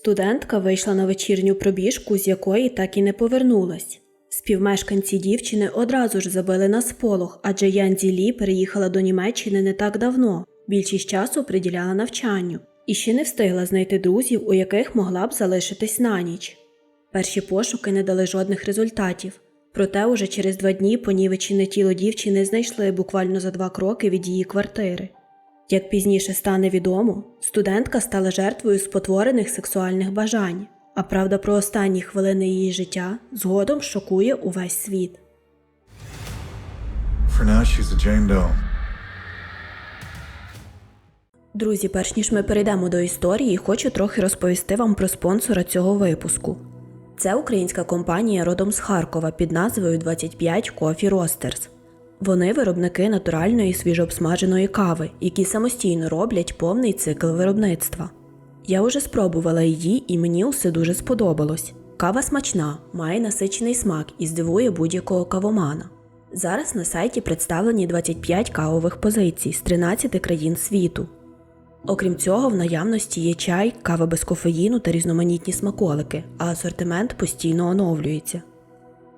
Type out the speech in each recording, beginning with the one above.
Студентка вийшла на вечірню пробіжку, з якої так і не повернулась. Співмешканці дівчини одразу ж забили на сполох, адже Ян Зілі переїхала до Німеччини не так давно, більшість часу приділяла навчанню і ще не встигла знайти друзів, у яких могла б залишитись на ніч. Перші пошуки не дали жодних результатів, проте уже через два дні понівечене тіло дівчини знайшли буквально за два кроки від її квартири. Як пізніше стане відомо, студентка стала жертвою спотворених сексуальних бажань, а правда про останні хвилини її життя згодом шокує увесь світ. For now, she's a Jane Doe. Друзі, перш ніж ми перейдемо до історії, хочу трохи розповісти вам про спонсора цього випуску. Це українська компанія родом з Харкова під назвою 25 Coffee Roasters. Вони виробники натуральної свіжообсмаженої кави, які самостійно роблять повний цикл виробництва. Я вже спробувала її і мені усе дуже сподобалось. Кава смачна, має насичений смак і здивує будь-якого кавомана. Зараз на сайті представлені 25 кавових позицій з 13 країн світу. Окрім цього, в наявності є чай, кава без кофеїну та різноманітні смаколики, а асортимент постійно оновлюється.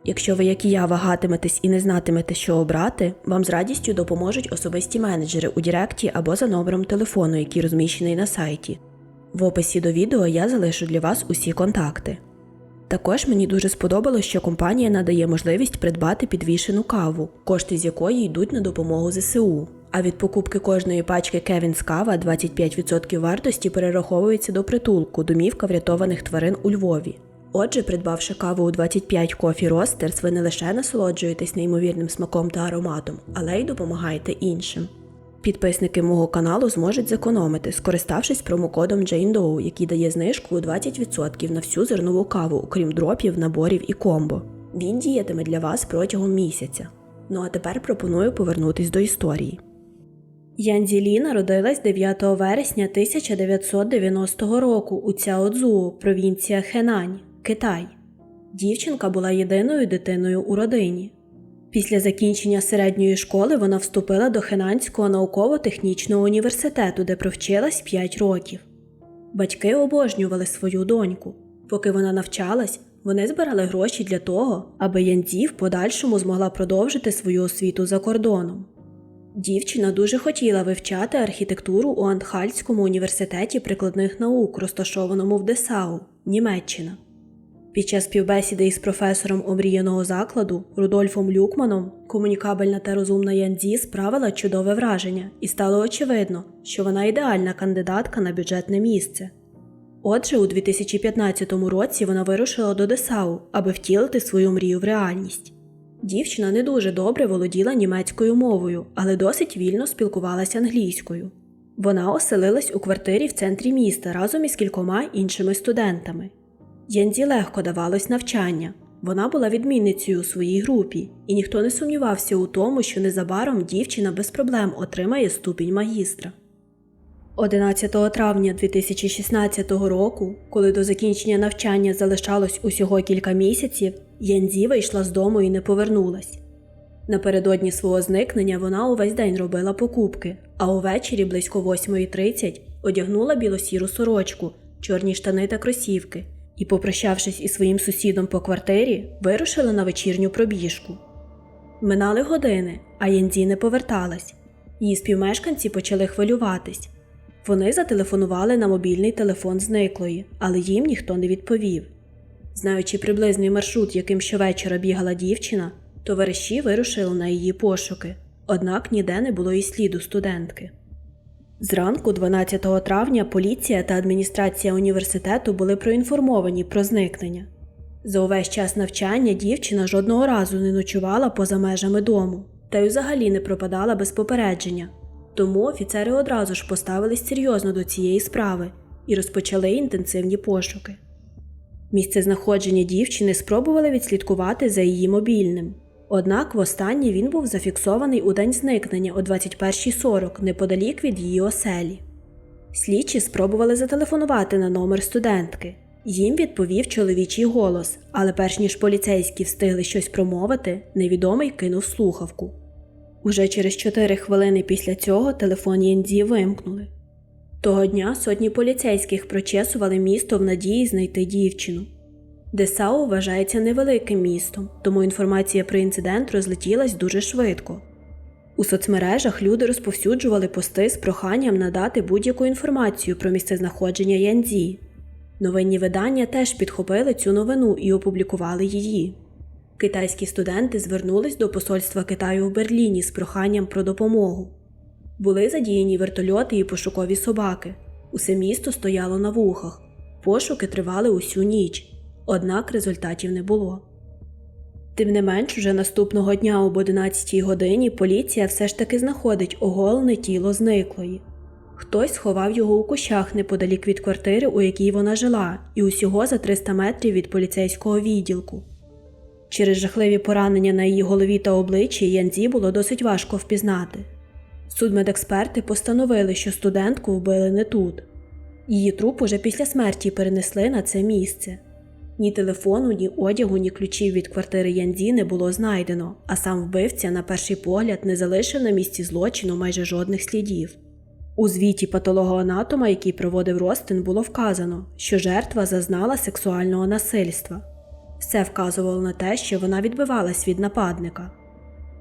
Якщо ви, як і я, вагатиметесь і не знатимете, що обрати, вам з радістю допоможуть особисті менеджери у Директі або за номером телефону, який розміщений на сайті. В описі до відео я залишу для вас усі контакти. Також мені дуже сподобалось, що компанія надає можливість придбати підвішену каву, кошти з якої йдуть на допомогу ЗСУ. А від покупки кожної пачки Кевінс Кава 25% вартості перераховується до притулку домівка врятованих тварин у Львові. Отже, придбавши каву у 25 Coffee Roasters, ви не лише насолоджуєтесь неймовірним смаком та ароматом, але й допомагаєте іншим. Підписники мого каналу зможуть зекономити, скориставшись промокодом Jane Doe, який дає знижку у 20% на всю зернову каву, окрім дропів, наборів і комбо. Він діятиме для вас протягом місяця. Ну а тепер пропоную повернутись до історії. Янзілі народилась 9 вересня 1990 року у Цяодзу, провінція Хенань, Китай. Дівчинка була єдиною дитиною у родині. Після закінчення середньої школи вона вступила до Хенанського науково-технічного університету, де провчилась 5 років. Батьки обожнювали свою доньку. Поки вона навчалась, вони збирали гроші для того, аби Янзі в подальшому змогла продовжити свою освіту за кордоном. Дівчина дуже хотіла вивчати архітектуру у Антхальському університеті прикладних наук, розташованому в Десау, Німеччина. Під час співбесіди із професором омріяного закладу Рудольфом Люкманом комунікабельна та розумна Янзі справила чудове враження, і стало очевидно, що вона ідеальна кандидатка на бюджетне місце. Отже, у 2015 році вона вирушила до Десау, аби втілити свою мрію в реальність. Дівчина не дуже добре володіла німецькою мовою, але досить вільно спілкувалася англійською. Вона оселилась у квартирі в центрі міста разом із кількома іншими студентами. Янзі легко давалось навчання. Вона була відмінницею у своїй групі, і ніхто не сумнівався у тому, що незабаром дівчина без проблем отримає ступінь магістра. 11 травня 2016 року, коли до закінчення навчання залишалось усього кілька місяців, Янзі вийшла з дому і не повернулась. Напередодні свого зникнення вона увесь день робила покупки, а увечері близько 8.30 одягнула білосіру сорочку, чорні штани та кросівки і, попрощавшись із своїм сусідом по квартирі, вирушила на вечірню пробіжку. Минали години, а Янзі не поверталась. Її співмешканці почали хвилюватись. Вони зателефонували на мобільний телефон зниклої, але їм ніхто не відповів. Знаючи приблизний маршрут, яким щовечора бігала дівчина, товариші вирушили на її пошуки, однак ніде не було і сліду студентки. Зранку, 12 травня, поліція та адміністрація університету були проінформовані про зникнення. За увесь час навчання дівчина жодного разу не ночувала поза межами дому, та й взагалі не пропадала без попередження. Тому офіцери одразу ж поставились серйозно до цієї справи і розпочали інтенсивні пошуки. Місце знаходження дівчини спробували відслідкувати за її мобільним. Однак востаннє він був зафіксований у день зникнення о 21.40 неподалік від її оселі. Слідчі спробували зателефонувати на номер студентки. Їм відповів чоловічий голос, але перш ніж поліцейські встигли щось промовити, невідомий кинув слухавку. Уже через 4 хвилини після цього телефон Єндзі вимкнули. Того дня сотні поліцейських прочесували місто в надії знайти дівчину. Десау вважається невеликим містом, тому інформація про інцидент розлетілась дуже швидко. У соцмережах люди розповсюджували пости з проханням надати будь-яку інформацію про місцезнаходження Янзі. Новинні видання теж підхопили цю новину і опублікували її. Китайські студенти звернулись до посольства Китаю в Берліні з проханням про допомогу. Були задіяні вертольоти і пошукові собаки. Усе місто стояло на вухах. Пошуки тривали усю ніч, однак результатів не було. Тим не менш, уже наступного дня об 11 годині поліція все ж таки знаходить оголене тіло зниклої. Хтось сховав його у кущах неподалік від квартири, у якій вона жила, і усього за 300 метрів від поліцейського відділку. Через жахливі поранення на її голові та обличчі Янзі було досить важко впізнати. Судмедексперти постановили, що студентку вбили не тут. Її труп уже після смерті перенесли на це місце. Ні телефону, ні одягу, ні ключів від квартири Янзі не було знайдено, а сам вбивця, на перший погляд, не залишив на місці злочину майже жодних слідів. У звіті патологоанатома, який проводив розтин, було вказано, що жертва зазнала сексуального насильства. Все вказувало на те, що вона відбивалась від нападника.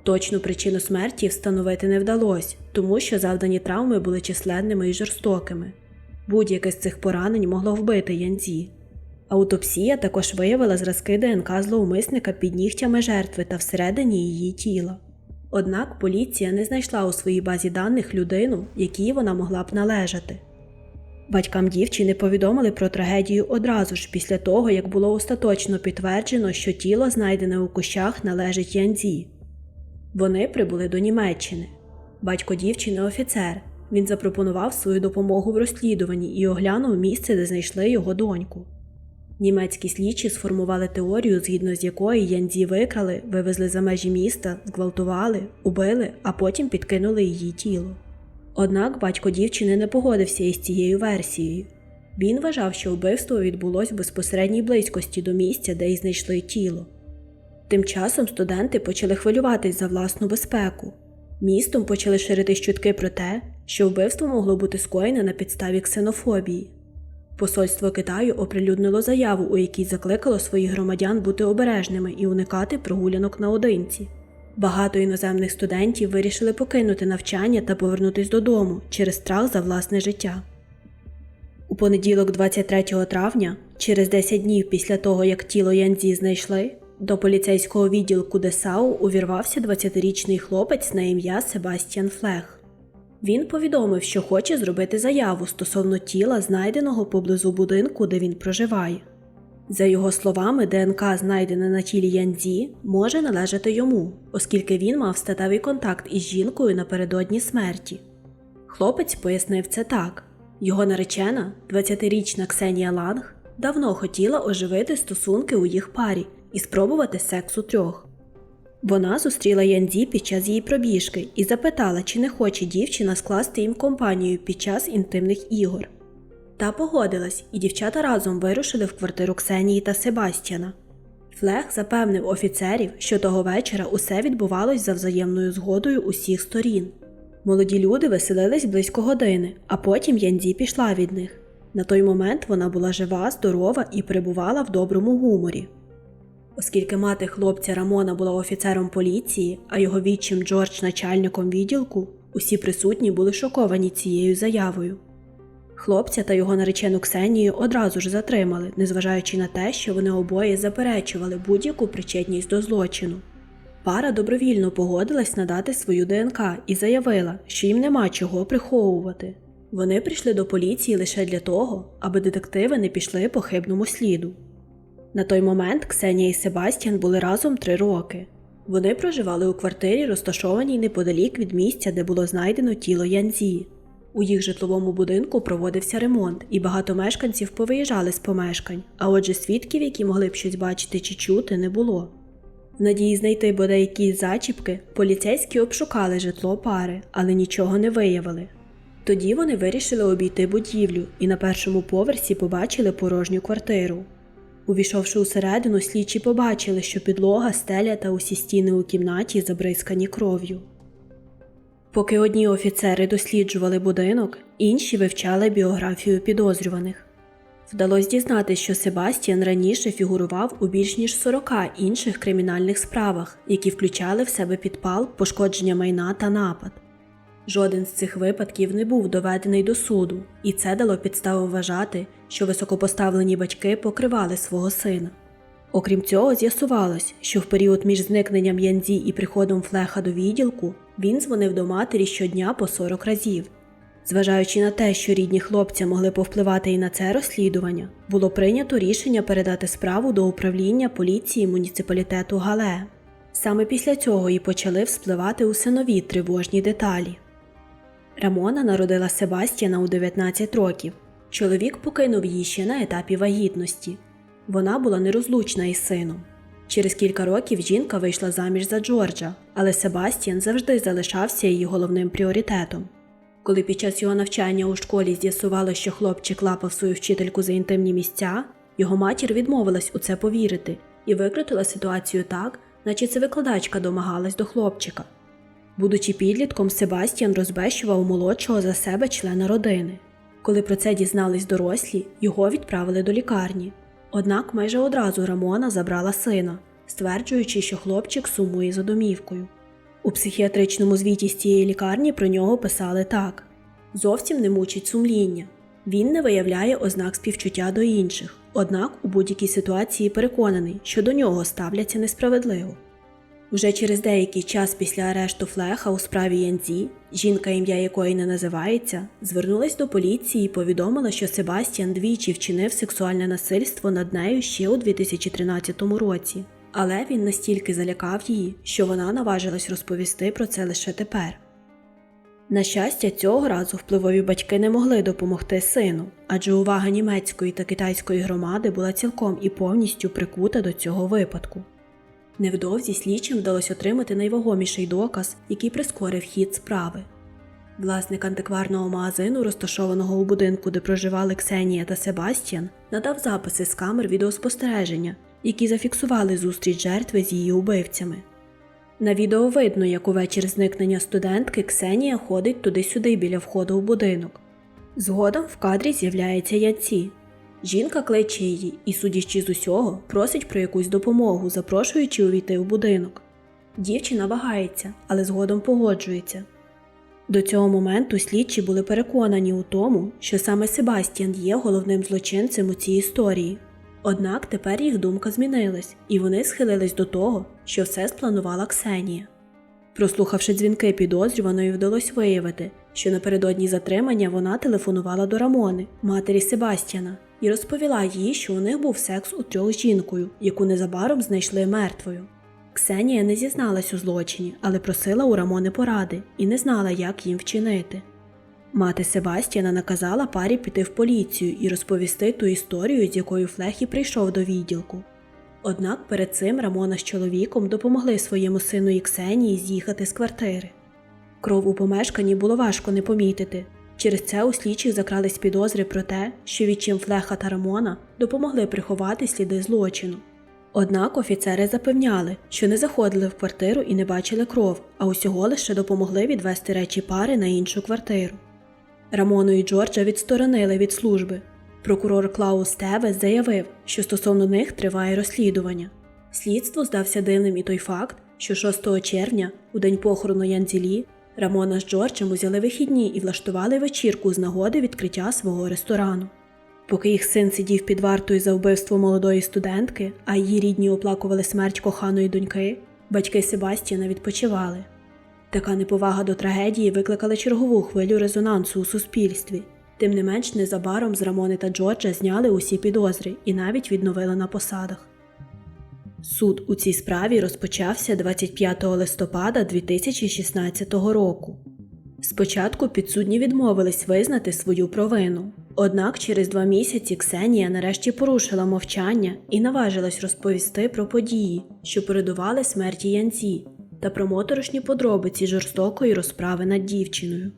Точну причину смерті встановити не вдалося, тому що завдані травми були численними і жорстокими. Будь-яке з цих поранень могло вбити Янзі. Аутопсія також виявила зразки ДНК зловмисника під нігтями жертви та всередині її тіла. Однак поліція не знайшла у своїй базі даних людину, якій вона могла б належати. Батькам дівчини повідомили про трагедію одразу ж після того, як було остаточно підтверджено, що тіло, знайдене у кущах, належить Янзі. Вони прибули до Німеччини. Батько дівчини офіцер. Він запропонував свою допомогу в розслідуванні і оглянув місце, де знайшли його доньку. Німецькі слідчі сформували теорію, згідно з якої Янзі викрали, вивезли за межі міста, зґвалтували, убили, а потім підкинули її тіло. Однак батько дівчини не погодився із цією версією. Він вважав, що вбивство відбулось в безпосередній близькості до місця, де й знайшли тіло. Тим часом студенти почали хвилюватись за власну безпеку. Містом почали ширити чутки про те, що вбивство могло бути скоєне на підставі ксенофобії. Посольство Китаю оприлюднило заяву, у якій закликало своїх громадян бути обережними і уникати прогулянок наодинці. Багато іноземних студентів вирішили покинути навчання та повернутися додому через страх за власне життя. У понеділок, 23 травня, через 10 днів після того, як тіло Янзі знайшли, до поліцейського відділку Десау увірвався 20-річний хлопець на ім'я Себастьян Флех. Він повідомив, що хоче зробити заяву стосовно тіла, знайденого поблизу будинку, де він проживає. За його словами, ДНК, знайдене на тілі Янзі, може належати йому, оскільки він мав статевий контакт із жінкою напередодні смерті. Хлопець пояснив це так: його наречена, 20-річна Ксенія Ланг, давно хотіла оживити стосунки у їх парі і спробувати секс у трьох. Вона зустріла Янзі під час її пробіжки і запитала, чи не хоче дівчина скласти їм компанію під час інтимних ігор. Та погодилась, і дівчата разом вирушили в квартиру Ксенії та Себастьяна. Флех запевнив офіцерів, що того вечора усе відбувалось за взаємною згодою усіх сторін. Молоді люди веселились близько години, а потім Янзі пішла від них. На той момент вона була жива, здорова і перебувала в доброму гуморі. Оскільки мати хлопця Рамона була офіцером поліції, а його відчим Джордж начальником відділку, усі присутні були шоковані цією заявою. Хлопця та його наречену Ксенію одразу ж затримали, незважаючи на те, що вони обоє заперечували будь-яку причетність до злочину. Пара добровільно погодилась надати свою ДНК і заявила, що їм нема чого приховувати. Вони прийшли до поліції лише для того, аби детективи не пішли по хибному сліду. На той момент Ксенія і Себастьян були разом три роки. Вони проживали у квартирі, розташованій неподалік від місця, де було знайдено тіло Янзі. У їх житловому будинку проводився ремонт, і багато мешканців повиїжджали з помешкань, а отже, свідків, які могли б щось бачити чи чути, не було. В надії знайти бодай якісь зачіпки, поліцейські обшукали житло пари, але нічого не виявили. Тоді вони вирішили обійти будівлю і на першому поверсі побачили порожню квартиру. Увійшовши усередину, слідчі побачили, що підлога, стеля та усі стіни у кімнаті забризкані кров'ю. Поки одні офіцери досліджували будинок, інші вивчали біографію підозрюваних. Вдалося дізнатися, що Себастьян раніше фігурував у більш ніж 40 інших кримінальних справах, які включали в себе підпал, пошкодження майна та напад. Жоден з цих випадків не був доведений до суду, і це дало підставу вважати, що високопоставлені батьки покривали свого сина. Окрім цього, з'ясувалось, що в період між зникненням Янзі і приходом Флеха до відділку він дзвонив до матері щодня по 40 разів. Зважаючи на те, що рідні хлопця могли повпливати і на це розслідування, було прийнято рішення передати справу до управління поліції муніципалітету Гале. Саме після цього і почали вспливати усе нові тривожні деталі. Рамона народила Себастьяна у 19 років. Чоловік покинув її ще на етапі вагітності. Вона була нерозлучна із сином. Через кілька років жінка вийшла заміж за Джорджа, але Себастьян завжди залишався її головним пріоритетом. Коли під час його навчання у школі з'ясувало, що хлопчик лапав свою вчительку за інтимні місця, його матір відмовилась у це повірити і викрутила ситуацію так, наче це викладачка домагалась до хлопчика. Будучи підлітком, Себастьян розбещував молодшого за себе члена родини. Коли про це дізнались дорослі, його відправили до лікарні. Однак майже одразу Рамона забрала сина, стверджуючи, що хлопчик сумує за домівкою. У психіатричному звіті з цієї лікарні про нього писали так: зовсім не мучить сумління. Він не виявляє ознак співчуття до інших, однак у будь-якій ситуації переконаний, що до нього ставляться несправедливо. Уже через деякий час після арешту Флеха у справі Янзі, жінка, ім'я якої не називається, звернулась до поліції і повідомила, що Себастьян двічі вчинив сексуальне насильство над нею ще у 2013 році. Але він настільки залякав її, що вона наважилась розповісти про це лише тепер. На щастя, цього разу впливові батьки не могли допомогти сину, адже увага німецької та китайської громади була цілком і повністю прикута до цього випадку. Невдовзі слідчим вдалося отримати найвагоміший доказ, який прискорив хід справи. Власник антикварного магазину, розташованого у будинку, де проживали Ксенія та Себастьян, надав записи з камер відеоспостереження, які зафіксували зустріч жертви з її убивцями. На відео видно, як увечір зникнення студентки Ксенія ходить туди-сюди біля входу в будинок. Згодом в кадрі з'являється Яці. Жінка кличе її і, судячи з усього, просить про якусь допомогу, запрошуючи увійти в будинок. Дівчина вагається, але згодом погоджується. До цього моменту слідчі були переконані у тому, що саме Себастьян є головним злочинцем у цій історії. Однак тепер їх думка змінилась, і вони схилились до того, що все спланувала Ксенія. Прослухавши дзвінки підозрюваної, вдалося виявити, що напередодні затримання вона телефонувала до Рамони, матері Себастьяна, і розповіла їй, що у них був секс у трьох з жінкою, яку незабаром знайшли мертвою. Ксенія не зізналась у злочині, але просила у Рамони поради і не знала, як їм вчинити. Мати Себастьяна наказала парі піти в поліцію і розповісти ту історію, з якою Флехі прийшов до відділку. Однак перед цим Рамона з чоловіком допомогли своєму сину і Ксенії з'їхати з квартири. Кров у помешканні було важко не помітити. Через це у слідчих закрались підозри про те, що відчим Флеха та Рамона допомогли приховати сліди злочину. Однак офіцери запевняли, що не заходили в квартиру і не бачили кров, а усього лише допомогли відвести речі пари на іншу квартиру. Рамону і Джорджа відсторонили від служби. Прокурор Клаус Тевес заявив, що стосовно них триває розслідування. Слідству здався дивним і той факт, що 6 червня, у день похорону Янзілі, Рамона з Джорджем узяли вихідні і влаштували вечірку з нагоди відкриття свого ресторану. Поки їх син сидів під вартою за вбивство молодої студентки, а її рідні оплакували смерть коханої доньки, батьки Себастьяна відпочивали. Така неповага до трагедії викликала чергову хвилю резонансу у суспільстві. Тим не менш, незабаром з Рамони та Джорджа зняли усі підозри і навіть відновили на посадах. Суд у цій справі розпочався 25 листопада 2016 року. Спочатку підсудні відмовились визнати свою провину. Однак через два місяці Ксенія нарешті порушила мовчання і наважилась розповісти про події, що передували смерті Янці, та про моторошні подробиці жорстокої розправи над дівчиною.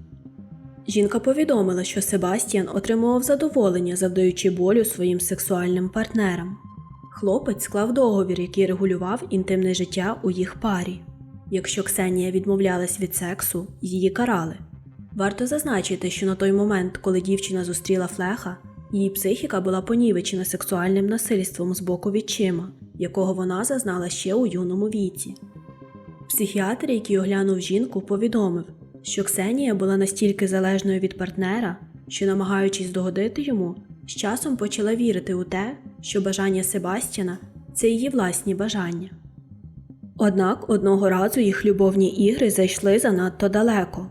Жінка повідомила, що Себастьян отримував задоволення, завдаючи болю своїм сексуальним партнерам. Хлопець склав договір, який регулював інтимне життя у їх парі. Якщо Ксенія відмовлялась від сексу, її карали. Варто зазначити, що на той момент, коли дівчина зустріла Флеха, її психіка була понівечена сексуальним насильством з боку відчима, якого вона зазнала ще у юному віці. Психіатр, який оглянув жінку, повідомив, що Ксенія була настільки залежною від партнера, що, намагаючись догодити йому, з часом почала вірити у те, що бажання Себастьяна це її власні бажання. Однак одного разу їх любовні ігри зайшли занадто далеко.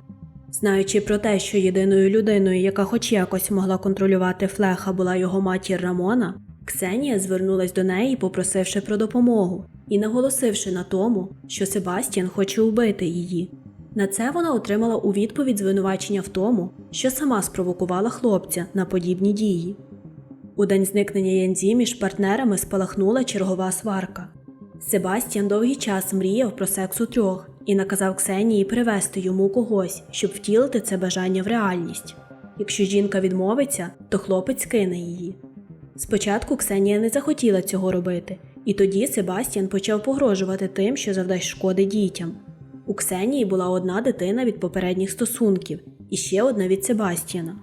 Знаючи про те, що єдиною людиною, яка хоч якось могла контролювати Флеха, була його матір Рамона, Ксенія звернулась до неї, попросивши про допомогу і наголосивши на тому, що Себастьян хоче вбити її. На це вона отримала у відповідь звинувачення в тому, що сама спровокувала хлопця на подібні дії. У день зникнення Янзі між партнерами спалахнула чергова сварка. Себастьян довгий час мріяв про секс у трьох і наказав Ксенії привезти йому когось, щоб втілити це бажання в реальність. Якщо жінка відмовиться, то хлопець кине її. Спочатку Ксенія не захотіла цього робити, і тоді Себастьян почав погрожувати тим, що завдасть шкоди дітям. У Ксенії була одна дитина від попередніх стосунків і ще одна від Себастьяна.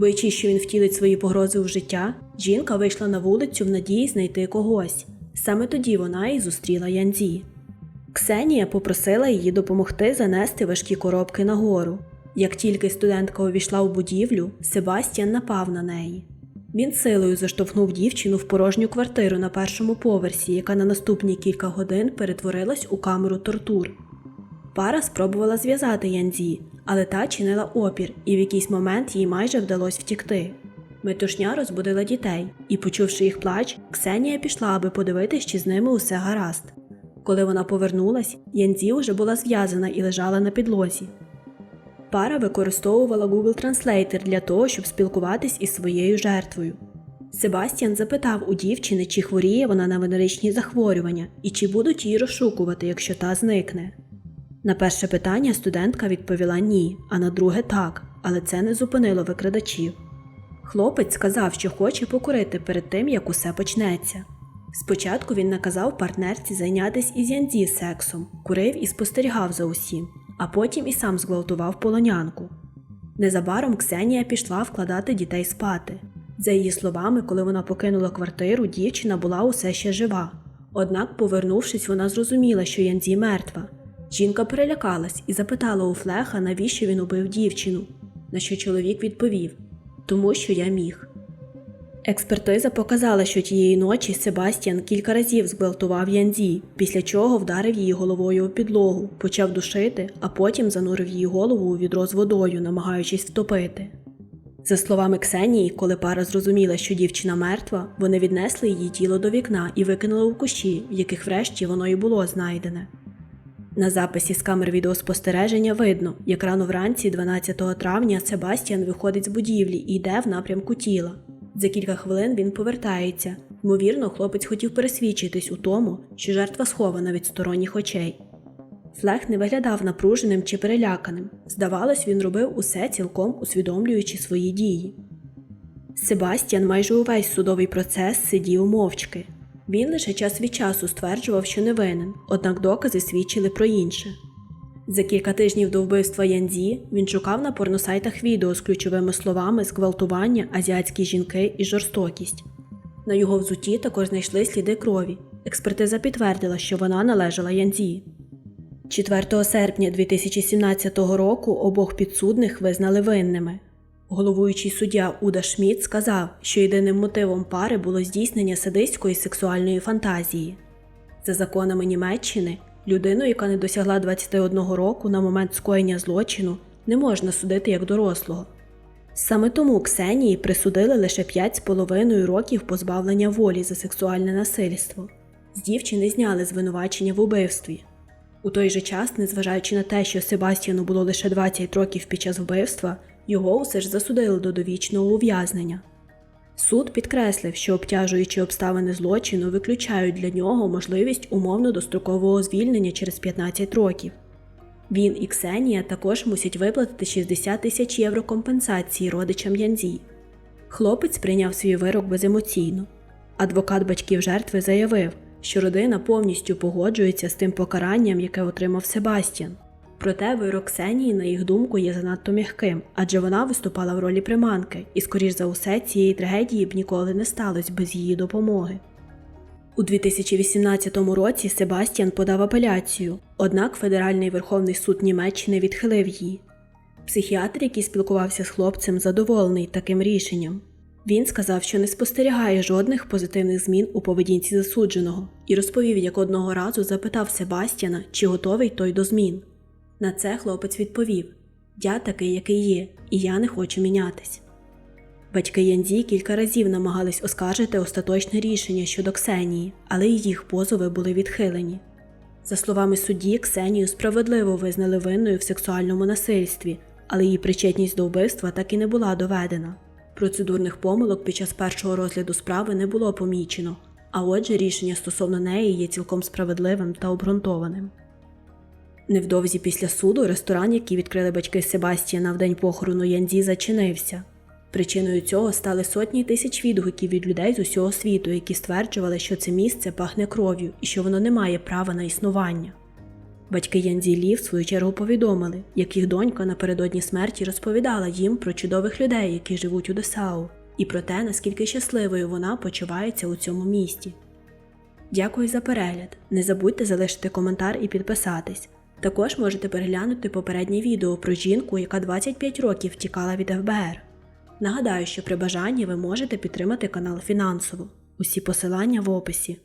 Боячись, що він втілить свої погрози в життя, жінка вийшла на вулицю в надії знайти когось. Саме тоді вона і зустріла Янзі. Ксенія попросила її допомогти занести важкі коробки нагору. Як тільки студентка увійшла у будівлю, Себастьян напав на неї. Він силою заштовхнув дівчину в порожню квартиру на першому поверсі, яка на наступні кілька годин перетворилась у камеру тортур. Пара спробувала зв'язати Янзі, але та чинила опір, і в якийсь момент їй майже вдалося втікти. Метушня розбудила дітей, і, почувши їх плач, Ксенія пішла, аби подивитись, чи з ними усе гаразд. Коли вона повернулась, Янзі уже була зв'язана і лежала на підлозі. Пара використовувала Google Translator для того, щоб спілкуватись із своєю жертвою. Себастьян запитав у дівчини, чи хворіє вона на венеричні захворювання і чи будуть її розшукувати, якщо та зникне. На перше питання студентка відповіла ні, а на друге так, але це не зупинило викрадачів. Хлопець сказав, що хоче покурити перед тим, як усе почнеться. Спочатку він наказав партнерці зайнятися із Янзі сексом, курив і спостерігав за усім, а потім і сам зґвалтував полонянку. Незабаром Ксенія пішла вкладати дітей спати. За її словами, коли вона покинула квартиру, дівчина була усе ще жива. Однак, повернувшись, вона зрозуміла, що Янзі мертва. Жінка перелякалась і запитала у Флеха, навіщо він убив дівчину, на що чоловік відповів тому що я міг. Експертиза показала, що тієї ночі Себастьян кілька разів зґвалтував Янзі, після чого вдарив її головою у підлогу, почав душити, а потім занурив її голову у відро з водою, намагаючись втопити. За словами Ксенії, коли пара зрозуміла, що дівчина мертва, вони віднесли її тіло до вікна і викинули у кущі, в яких врешті воно і було знайдене. На записі з камер відеоспостереження видно, як рано вранці, 12 травня, Себастьян виходить з будівлі і йде в напрямку тіла. За кілька хвилин він повертається. Ймовірно, хлопець хотів пересвідчитись у тому, що жертва схована від сторонніх очей. Флех не виглядав напруженим чи переляканим. Здавалось, він робив усе цілком усвідомлюючи свої дії. Себастьян майже увесь судовий процес сидів мовчки. Він лише час від часу стверджував, що не винен, однак докази свідчили про інше. За кілька тижнів до вбивства Янзі він шукав на порносайтах відео з ключовими словами зґвалтування, азіатські жінки і жорстокість. На його взуті також знайшли сліди крові. Експертиза підтвердила, що вона належала Янзі. 4 серпня 2017 року обох підсудних визнали винними. Головуючий суддя Уда Шмідт сказав, що єдиним мотивом пари було здійснення садистської сексуальної фантазії. За законами Німеччини, людину, яка не досягла 21 року на момент скоєння злочину, не можна судити як дорослого. Саме тому Ксенії присудили лише 5,5 років позбавлення волі за сексуальне насильство. З дівчини зняли звинувачення в убивстві. У той же час, незважаючи на те, що Себастьяну було лише 20 років під час вбивства, його усе ж засудили до довічного ув'язнення. Суд підкреслив, що обтяжуючі обставини злочину виключають для нього можливість умовно дострокового звільнення через 15 років. Він і Ксенія також мусять виплатити 60 тисяч євро компенсації родичам Янзі. Хлопець прийняв свій вирок беземоційно. Адвокат батьків жертви заявив, що родина повністю погоджується з тим покаранням, яке отримав Себастьян. Проте вирок Ксенії, на їх думку, є занадто м'яким, адже вона виступала в ролі приманки, і, скоріш за усе, цієї трагедії б ніколи не сталося без її допомоги. У 2018 році Себастьян подав апеляцію, однак Федеральний Верховний суд Німеччини відхилив її. Психіатр, який спілкувався з хлопцем, задоволений таким рішенням. Він сказав, що не спостерігає жодних позитивних змін у поведінці засудженого, і розповів, як одного разу запитав Себастьяна, чи готовий той до змін. На це хлопець відповів: Я такий, який є, і я не хочу мінятись. Батьки Янзі кілька разів намагались оскаржити остаточне рішення щодо Ксенії, але їх позови були відхилені. За словами судді, Ксенію справедливо визнали винною в сексуальному насильстві, але її причетність до вбивства так і не була доведена. Процедурних помилок під час першого розгляду справи не було помічено, а отже, рішення стосовно неї є цілком справедливим та обґрунтованим. Невдовзі після суду ресторан, який відкрили батьки Себастіана в день похорону Янзі, зачинився. Причиною цього стали сотні тисяч відгуків від людей з усього світу, які стверджували, що це місце пахне кров'ю і що воно не має права на існування. Батьки Янзі Лі, в свою чергу, повідомили, як їх донька напередодні смерті розповідала їм про чудових людей, які живуть у Десау, і про те, наскільки щасливою вона почувається у цьому місті. Дякую за перегляд. Не забудьте залишити коментар і підписатись. Також можете переглянути попереднє відео про жінку, яка 25 років втікала від ФБР. Нагадаю, що при бажанні ви можете підтримати канал фінансово. Усі посилання в описі.